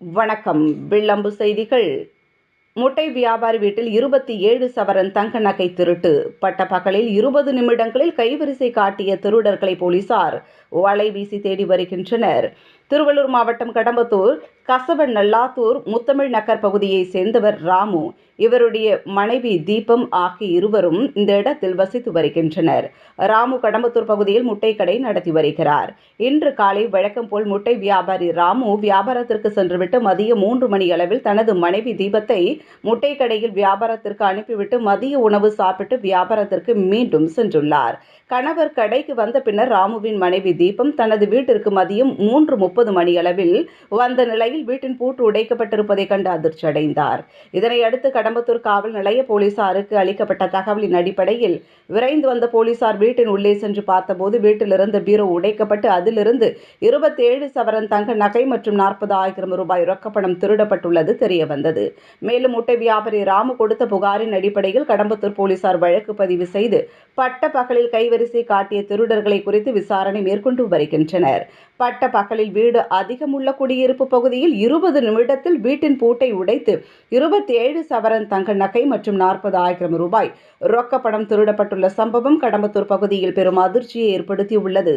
வணக்கம். விளம்பு செய்திகள். முட்டை வியாபாரி வீட்டில் இருபத்தி ஏழு சவரன் தங்க நகை திருட்டு. பட்டப்பகலில் இருபது நிமிடங்களில் கைவரிசை காட்டிய திருடர்களை போலீசார் வலை வீசி தேடி வருகின்றனர். திருவள்ளூர் மாவட்டம் கடம்பத்தூர் கசவ நல்லாத்தூர் முத்தமிழ் நகர் பகுதியைச் சேர்ந்தவர் ராமு. இவருடைய மனைவி தீபம் ஆகிய இருவரும் இந்த இடத்தில் வசித்து வருகின்றனர். ராமு கடம்பத்தூர் பகுதியில் முட்டை கடை நடத்தி வருகிறார். இன்று காலை வழக்கம் போல் முட்டை வியாபாரி ராமு வியாபாரத்திற்கு சென்றுவிட்டு மதியம் மூன்று மணி அளவில் தனது மனைவி தீபத்தை முட்டை கடையில் வியாபாரத்திற்கு அனுப்பிவிட்டு மதிய உணவு சாப்பிட்டு வியாபாரத்திற்கு மீண்டும் சென்றுள்ளார். கணவர் கடைக்கு வந்த பின்னர் ராமுவின் மனைவி தீபம் தனது வீட்டிற்கு மதியம் மூன்று முப்பது மணி அளவில் வந்த நிலையில் வீட்டின் பூட்டு உடைக்கப்பட்டிருப்பதை கண்டு அதிர்ச்சி அடைந்தார் இதனையடுத்து கடம்பத்தூர் காவல் நிலைய போலீசாருக்கு அளிக்கப்பட்ட தகவலின் அடிப்படையில் விரைந்து வந்த போலீசார் வீட்டின் உள்ளே சென்று பார்த்தபோது வீட்டிலிருந்த பீரோ உடைக்கப்பட்டு அதிலிருந்து இருபத்தேழு சவரன் தங்க நகை மற்றும் நாற்பது ஆயிரம் ரூபாய் ரொக்கப்பணம் திருடப்பட்டுள்ளது தெரியவந்தது. மேலும் முட்டை வியாபாரி ராமு கொடுத்த புகாரின் அடிப்படையில் கடம்பத்தூர் போலீசார் வழக்கு பதிவு செய்து பட்ட பகலில் கைவரிசை காட்டிய திருடர்களை குறித்து விசாரணை மேற்கொண்டு வருகின்றனர். பட்ட பகலில் வீடு அதிகமுள்ள குடியிருப்பு பகுதியில் இருபது நிமிடத்தில் வீட்டின் பூட்டை உடைத்து இருபத்தி ஏழு சவரன் தங்க நகை மற்றும் நாற்பது ஆயிரம் ரூபாய் ரொக்கப்பணம் திருடப்பட்டுள்ள சம்பவம் கடம்பத்தூர் பகுதியில் பெரும் அதிர்ச்சியை ஏற்படுத்தியுள்ளது.